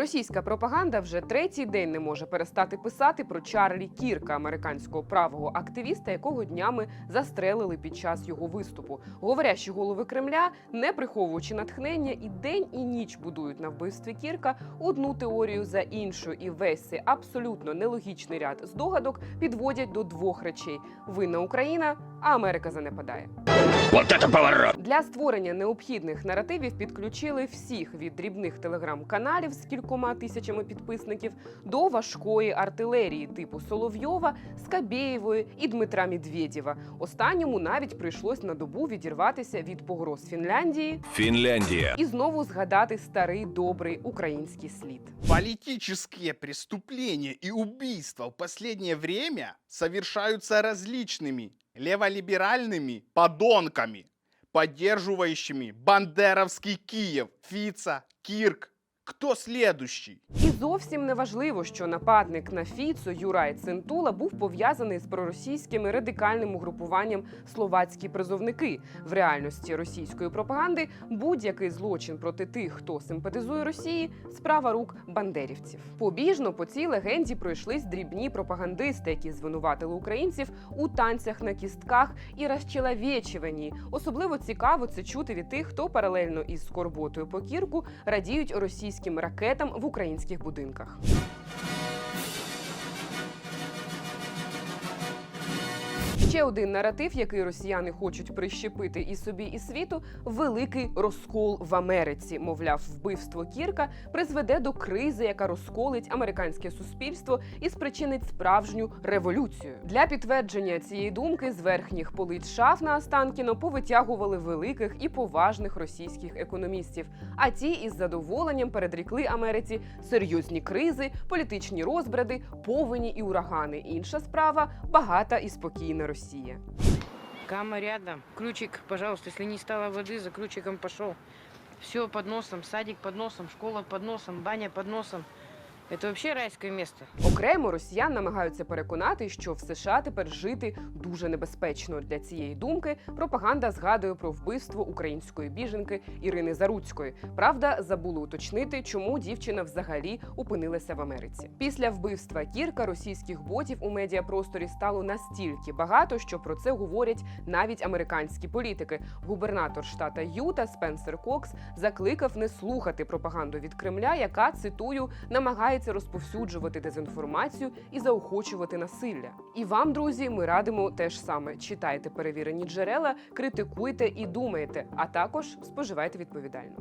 Російська пропаганда вже третій день не може перестати писати про Чарлі Кірка, американського правого активіста, якого днями застрелили під час його виступу. Говорящі голови Кремля, не приховуючи натхнення, і день і ніч будують на вбивстві Кірка одну теорію за іншою, і весь цей абсолютно нелогічний ряд здогадок підводять до двох речей: винна Україна, а Америка занепадає. Вот это поворот! Для створення необхідних наративів підключили всіх від дрібних телеграм-каналів з кількома тисячами підписників до важкої артилерії типу Соловйова, Скабєєвої і Дмитра Медведєва. Останньому навіть прийшлось на добу відірватися від погроз Фінляндії Финляндия. і знову згадати старий добрий український слід. Политические преступления и убийства в последнее время совершаются различными леволиберальными подонками, поддерживающими бандеровский Киев, Фица, Кирк. Кто следующий? Зовсім не важливо, що нападник на Фіцо Юрай Цинтула був пов'язаний з проросійськими радикальним угрупуванням словацькі призовники. В реальності російської пропаганди будь-який злочин проти тих, хто симпатизує Росії, справа рук бандерівців. Побіжно по цій легенді пройшлись дрібні пропагандисти, які звинуватили українців у танцях на кістках і розчеловечуванні. Особливо цікаво це чути від тих, хто паралельно із скорботою по кірку радіють російським ракетам в українських будинках будинках. Ще один наратив, який росіяни хочуть прищепити і собі, і світу великий розкол в Америці. Мовляв, вбивство Кірка призведе до кризи, яка розколить американське суспільство і спричинить справжню революцію. Для підтвердження цієї думки з верхніх полиць шаф на Останкіно повитягували великих і поважних російських економістів. А ті із задоволенням передрікли Америці серйозні кризи, політичні розбради, повені і урагани. Інша справа багата і спокійна Росія. Кама рядом. Ключик, пожалуйста, если не стало воды, за ключиком пошел. Все под носом, садик под носом, школа под носом, баня под носом. Это вообще райское место. Окремо росіян намагаються переконати, що в США тепер жити дуже небезпечно. Для цієї думки пропаганда згадує про вбивство української біженки Ірини Заруцької. Правда, забули уточнити, чому дівчина взагалі опинилася в Америці. Після вбивства Кірка російських ботів у медіапросторі стало настільки багато, що про це говорять навіть американські політики. Губернатор штата Юта Спенсер Кокс закликав не слухати пропаганду від Кремля, яка цитую намагається розповсюджувати дезінформацію і заохочувати насилля. І вам, друзі, ми радимо теж саме читайте перевірені джерела, критикуйте і думайте, а також споживайте відповідально.